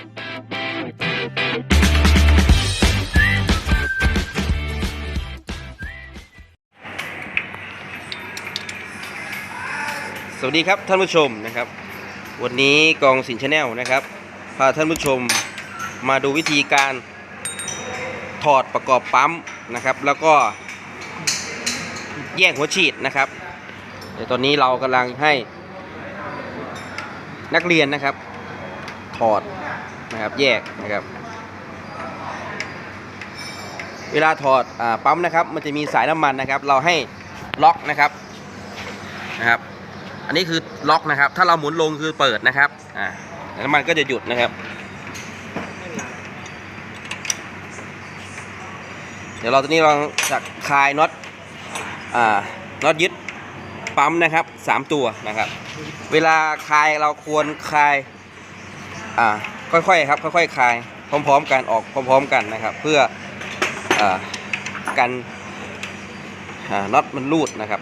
สวัสดีครับท่านผู้ชมนะครับ วันนี้กองสินชาแนลนะครับพาท่านผู้ชมมาดูวิธีการถอดประกอบปั๊มนะครับ แล้วก็แยกหัวฉีดนะครับ เดี๋ยวตอนนี้เรากำลังให้นักเรียนนะครับ ถอด นะครับแยกนะครับ เวลาถอดอปั๊มนะครับ มันจะมีสายน้ำมันนะครับ เราให้ล็อกนะครับนะครับ อันนี้คือล็อกนะครับ ถ้าเราหมุนลงคือเปิดนะครับอ่าน้ำมันก็จะหยุดนะครับ เดี๋ยวเราตอนนี้เราจะคลายน็อตอ่าน็อตยึดปั๊มนะครับสามตัวนะครับ เวลาคลายเราควรคลายอ่า ค่อยๆครับค่อยๆคลายพร้อม ๆ กันออกพร้อม ๆ กันนะครับ เพื่ออ่ากันน็อตมันรูดนะครับ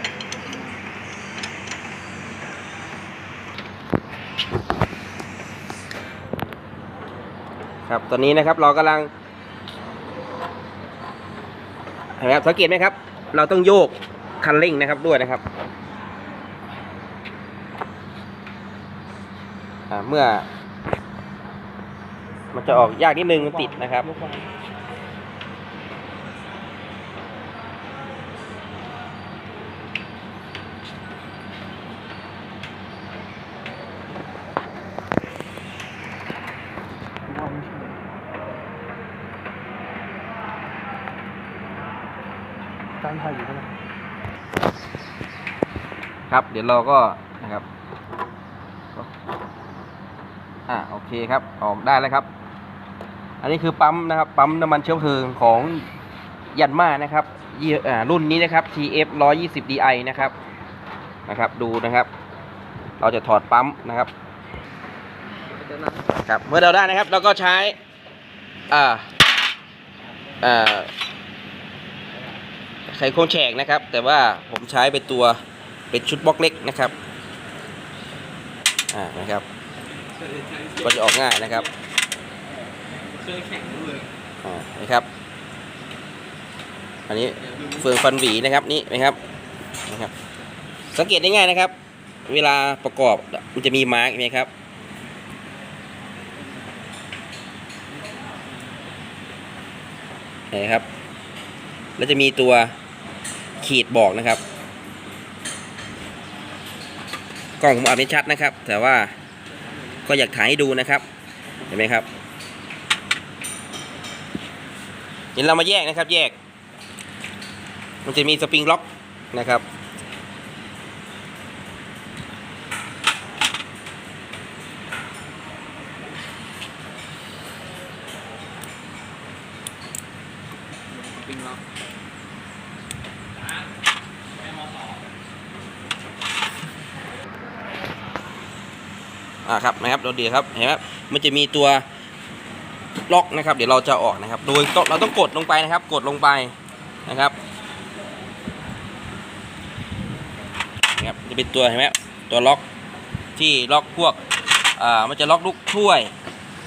ครับตอนนี้นะครับเรากำลังเห็นไหมครับสังเกตไหมครับ เราต้องโยกคันเร่งนะครับด้วยนะครับเมื่อ มันจะออกยากนิดนึงมันติดนะครับการถ่ายอยู่เท่าไหร่ครับ เดี๋ยวเราก็นะครับ อ่าโอเคครับ ออกได้แล้วครับ อันนี้คือปั๊มนะครับปั๊มน้ำมันเชื้อเพลิงของยันมานะครับรุ่นนี้นะครับ TF 120 DI นะครับนะครับดูนะครับ เราจะถอดปั๊มนะครับครับเมื่อเราได้นะครับเราก็ใช้อ่าอ่าไขควงแฉกนะครับ แต่ว่าผมใช้เป็นตัวเป็นชุดบล็อกเล็กนะครับอ่านะครับ ก็จะออกง่ายนะครับ เคยแข่งด้วยอ่านะครับ อันนี้เฟืองฟันหวีนะครับนี่นะครับนะครับ สังเกตได้ง่ายนะครับ เวลาประกอบมันจะมีมาร์กไหมครับนะครับ แล้วจะมีตัวขีดบอกนะครับกล้องผมอาจไม่ชัดนะครับ แต่ว่าก็อยากถ่ายให้ดูนะครับ เห็นไหมครับ เดี๋ยวเรามาแยกนะครับ แยก มันจะมีสปริงล็อกนะครับปิงล็อกอ่าครับนะครับเราดีครับเห็นไหมครับมันจะมีตัว ล็อกนะครับ เดี๋ยวเราจะออกนะครับ โดยเราต้องกดลงไปนะครับ กดลงไปนะครับนะครับจะเป็นตัวเห็นไหมตัวล็อกที่ล็อกพวกอ่ามันจะล็อกลูกถ้วย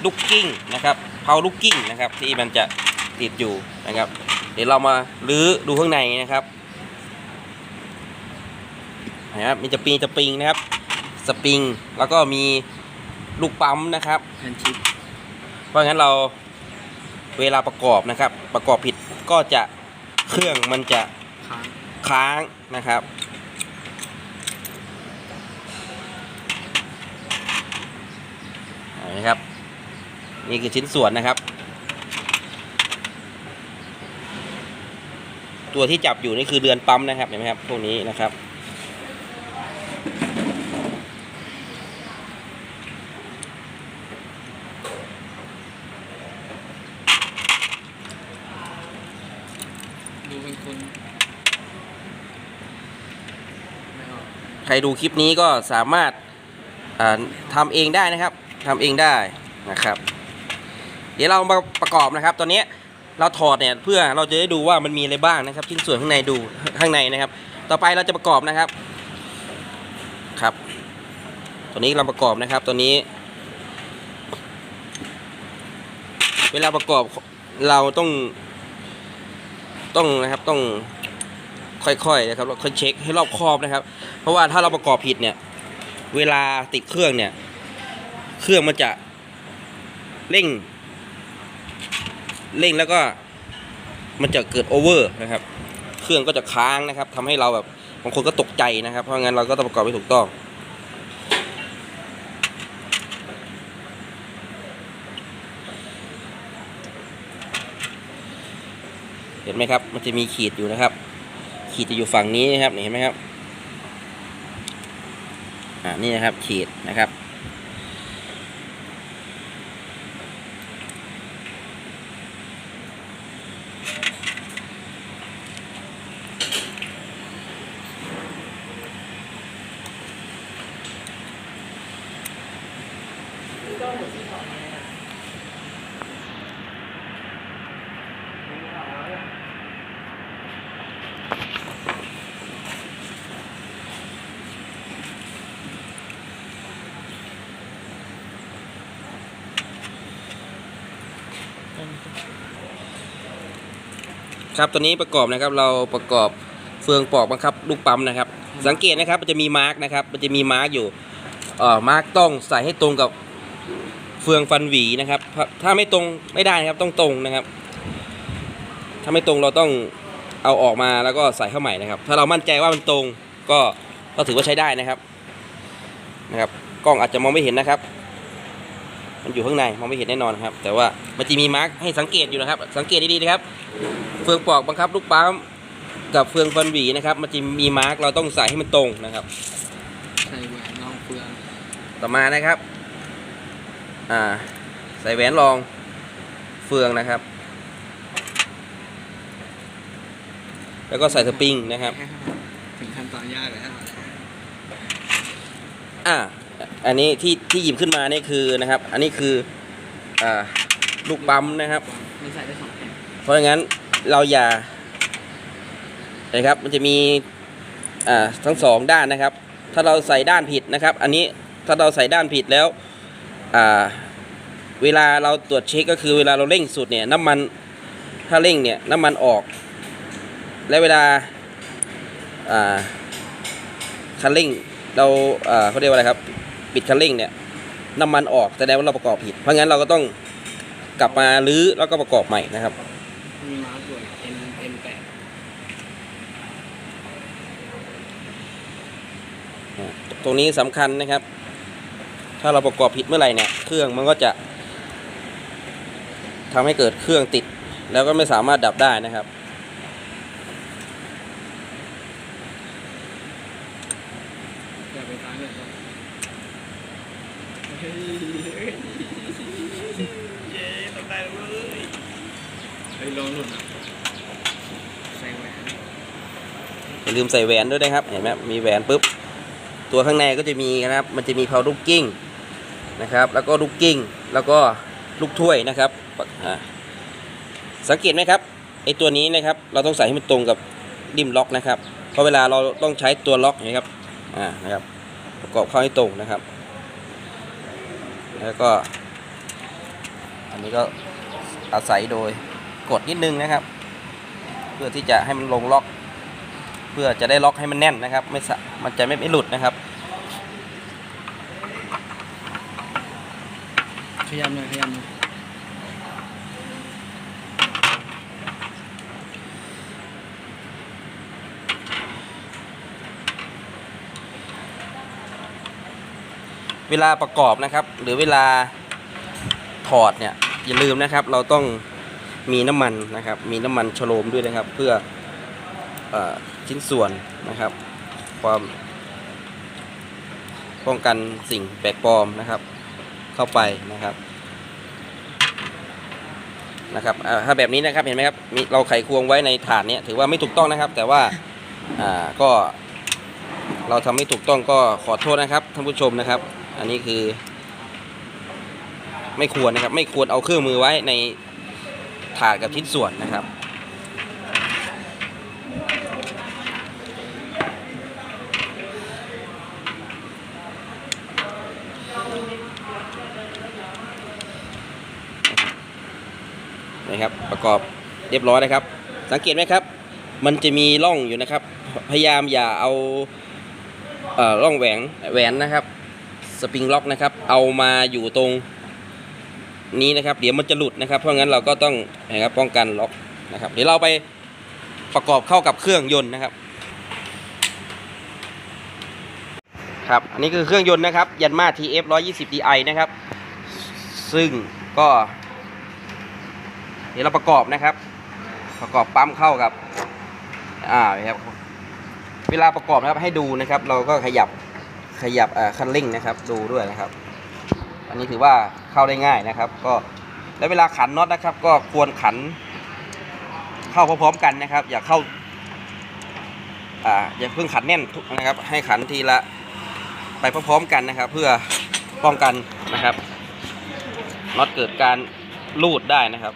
ลูกกิ้งนะครับเพาลูกกิ้งนะครับ ที่มันจะติดอยู่นะครับ เดี๋ยวเรามาลื้อดูข้างในนะครับเห็นไหมครับมันจะปีจะปิงนะครับ สปริงแล้วก็มีลูกปั๊มนะครับแฮนชิป เพราะงั้นเราเวลาประกอบนะครับ ประกอบผิดก็จะเครื่องมันจะค้างค้างนะครับเห็นะครับ นี่คือชิ้นส่วนนะครับ ตัวที่จับอยู่นี่คือเรือนปั๊มนะครับเห็นไหมครับพวกนี้นะครับ ดูเป็นคนใครดูคลิปนี้ก็สามารถอ่าทำเองได้นะครับทำเองได้นะครับ เดี๋ยวเรามาประกอบนะครับ ตอนนี้เราถอดเนี่ยเพื่อเราจะได้ดูว่ามันมีอะไรบ้างนะครับชิ้นส่วนข้างในดูข้างในนะครับ ต่อไปเราจะประกอบนะครับครับตัวนี้เราประกอบนะครับตัวนี้ เวลาประกอบเราต้อง ต้องนะครับต้องค่อยๆนะครับค่อยเช็คให้รอบคอบนะครับ เพราะว่าถ้าเราประกอบผิดเนี่ย เวลาติดเครื่องเนี่ย เครื่องมันจะเร่ง เร่งแล้วก็มันจะเกิดโอเวอร์นะครับ เครื่องก็จะค้างนะครับทำให้เราแบบบางคนก็ตกใจนะครับ เพราะงั้นเราก็ต้องประกอบให้ถูกต้อง ห็นไหมครับ มันจะมีขีดอยู่นะครับ ขีดจะอยู่ฝั่งนี้นะครับเห็นไหมครับอ่านี่นะครับขีดนะครับ ครับตัวนี้ประกอบนะครับเราประกอบเฟืองปอกบังคับลูกปั๊มนะครับ สังเกตนะครับมันจะมีมาร์กนะครับ มันจะมีมาร์กอยู่เอ่อมาร์กต้องใส่ให้ตรงกับเฟืองฟันหวีนะครับ ถ้าไม่ตรงไม่ได้นะครับต้องตรงนะครับ ถ้าไม่ตรงเราต้องเอาออกมาแล้วก็ใส่เข้าใหม่นะครับ ถ้าเรามั่นใจว่ามันตรงก็ก็ถือว่าใช้ได้นะครับนะครับ กล้องอาจจะมองไม่เห็นนะครับ มันอยู่ข้างในมองไม่เห็นแน่นอนครับ แต่ว่ามันจะมีมาร์กให้สังเกตอยู่นะครับ สังเกตดีๆนะครับ เฟืองปอกบังคับลูกปั๊มกับเฟืองฟันหวีนะครับ มันจะมีมาร์กเราต้องใส่ให้มันตรงนะครับใส่แหวนรองเฟืองต่อมานะครับ อ่า ใส่แหวนรองเฟืองนะครับ แล้วก็ใส่สปริงนะครับ ถึงขั้นตอนยากแล้วอ่า อันนี้ที่ที่หยิบขึ้นมานี่คือนะครับ อันนี้คืออ่าลูกปั๊มนะครับมันใส่ได้สองแผ่นเพราะงั้นเราอย่านะครับมันจะมีอ่าทั้งสองด้านนะครับ ถ้าเราใส่ด้านผิดนะครับ อันนี้ถ้าเราใส่ด้านผิดแล้วอ่าเวลาเราตรวจเช็คก็คือเวลาเราเร่งสุดเนี่ยน้ำมันถ้าเร่งเนี่ยน้ำมันออก และเวลาอ่าคันเร่งเราอ่าเขาเรียกว่าอะไรครับ ปิดคันเร่งเนี่ยน้ำมันออกแสดงว่าเราประกอบผิด เพราะงั้นเราก็ต้องกลับมารื้อแล้วก็ประกอบใหม่นะครับ มีมาร์กด้วย N N แปดตรงนี้สำคัญนะครับ ถ้าเราประกอบผิดเมื่อไหร่เนี่ยเครื่องมันก็จะทำให้เกิดเครื่องติด แล้วก็ไม่สามารถดับได้นะครับ อย่าไปท้ายเลยครับเฮ้ยเฮ้ยเย้ต้องได้แล้วเว้ย เฮ้ลองหลุดนะใส่แหวนอย่าลืมใส่แหวนด้วยนะครับ เห็นไหมมีแหวนปุ๊บ ตัวข้างในก็จะมีนะครับ มันจะมีเพาลูกกิ้งนะครับ แล้วก็ลูกกิ้ง แล้วก็ลูกถ้วยนะครับ สังเกตไหมครับ ไอตัวนี้นะครับ เราต้องใส่ให้มันตรงกับดิมล็อกนะครับ เพราะเวลาเราต้องใช้ตัวล็อกนะครับ อ่า นะครับ ประกอบเข้าให้ตรงนะครับ แล้วก็ อันนี้ก็อาศัยโดย กดนิดนึงนะครับ เพื่อที่จะให้มันลงล็อก เพื่อจะได้ล็อกให้มันแน่นนะครับ ไม่สะมันจะไม่ไม่หลุดนะครับขยับหน่อยขยับหน่อยเวลาประกอบนะครับ หรือเวลาถอดเนี่ยอย่าลืมนะครับ เราต้อง มีน้ำมันนะครับ มีน้ำมันชโลมด้วยนะครับ เพื่ออชิ้นส่วนนะครับ ความป้องกันสิ่งแปลกปลอมนะครับ เข้าไปนะครับนะครับถ้าแบบนี้นะครับเห็นไหมครับมีเราไขควงไว้ในถาดเนี้ยถือว่าไม่ถูกต้องนะครับ แต่ว่าอ่าก็เราทำไม่ถูกต้องก็ขอโทษนะครับท่านผู้ชมนะครับ อันนี้คือ ไม่ควรนะครับ ไม่ควรเอาเครื่องมือไว้ใน ถาดกับชิ้นส่วนนะครับ นะครับประกอบเรียบร้อยนะครับ สังเกตไหมครับ มันจะมีร่องอยู่นะครับ พยายามอย่าเอาเอ่อร่องแหวนแหวนนะครับ สปริงล็อกนะครับ เอามาอยู่ตรง นี้นะครับ เดี๋ยวมันจะหลุดนะครับ เพราะงั้นเราก็ต้องนะครับป้องกันล็อกนะครับ เดี๋ยวเราไปประกอบเข้ากับเครื่องยนต์นะครับครับอันนี้คือเครื่องยนต์นะครับยันมา TF 120 Di นะครับ ซึ่งก็ เดี๋ยวเราประกอบนะครับ ประกอบปั๊มเข้ากับอ่าครับเวลาประกอบนะครับให้ดูนะครับ เราก็ขยับขยับอ่าคันเร่งนะครับ ดูด้วยนะครับ อันนี้ถือว่าเข้าได้ง่ายนะครับ ก็แล้วเวลาขันน็อตนะครับ ก็ควรขัน เข้าพร้อมๆกันนะครับ อย่าเข้าอ่าอย่าเพิ่งขันแน่นนะครับ ให้ขันทีละไปพร้อมๆกันนะครับ เพื่อป้องกันนะครับน็อตเกิดการลูดได้นะครับ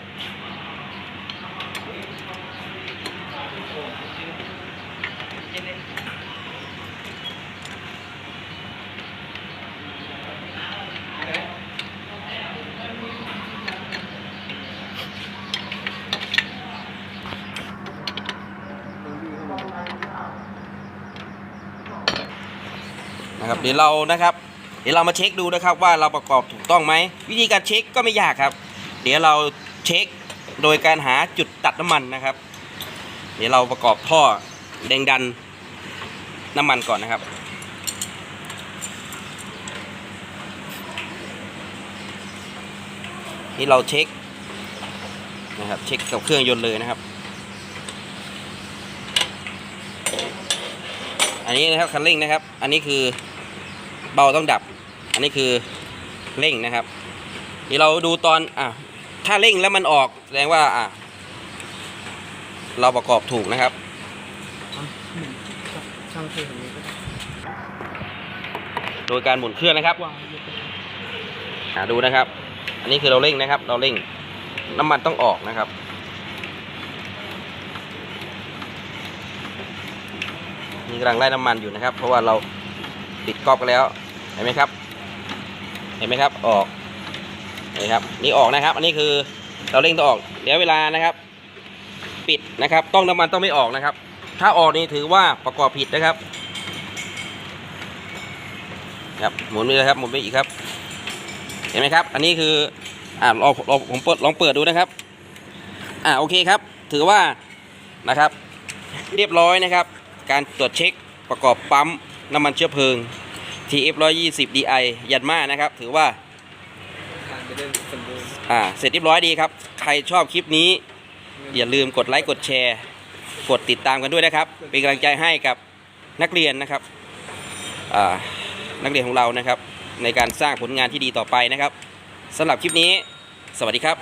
ดี๋ยวเรานะครับ เดี๋ยวเรามาเช็คดูนะครับว่าเราประกอบถูกต้องไหม วิธีการเช็คก็ไม่ยากครับ เดี๋ยวเราเช็คโดยการหาจุดตัดน้ำมันนะครับ เดี๋ยวเราประกอบท่อแดงดันน้ำมันก่อนนะครับนี่เราเช็คนะครับเช็คกับเครื่องยนต์เลยนะครับ อันนี้นะครับคันเร่งนะครับ อันนี้คือ เบาต้องดับ อันนี้คือเร่งนะครับนี่เราดูตอนอะถ้าเร่งแล้วมันออกแสดงว่าอะเราประกอบถูกนะครับช่างเทของนี้โดยการหมุนเครื่องนะครับวาดูนะครับ อันนี้คือเราเร่งนะครับ เราเร่งน้ำมันต้องออกนะครับนี่กำลังไล่น้ำมันอยู่นะครับ เพราะว่าเราปิดก๊อกกันแล้ว เห็นไหมครับ เห็นไหมครับออกนี่ครับนี่ออกนะครับ อันนี้คือเราเร่งต้องออกเดี๋ยวเวลานะครับ ปิดนะครับ ต้องน้ำมันต้องไม่ออกนะครับ ถ้าออกนี่ถือว่าประกอบผิดนะครับ ครับหมุนไปเลยครับหมุนไปอีกครับ เห็นไหมครับ อันนี้คืออ่าลองลองผมเปิดลองเปิดดูนะครับ อ่าโอเคครับ ถือว่านะครับ เรียบร้อยนะครับ การตรวจเช็คประกอบปั๊มน้ำมันเชื้อเพลิง TF 120 DI ยันมานะครับ ถือว่าอ่าเสร็จเรียบร้อยดีครับ ใครชอบคลิปนี้ อย่าลืมกดไลค์กดแชร์ กดติดตามกันด้วยนะครับ เป็นกำลังใจให้กับนักเรียนนะครับอ่านักเรียนของเรานะครับ ในการสร้างผลงานที่ดีต่อไปนะครับสำหรับคลิปนี้ สวัสดีครับ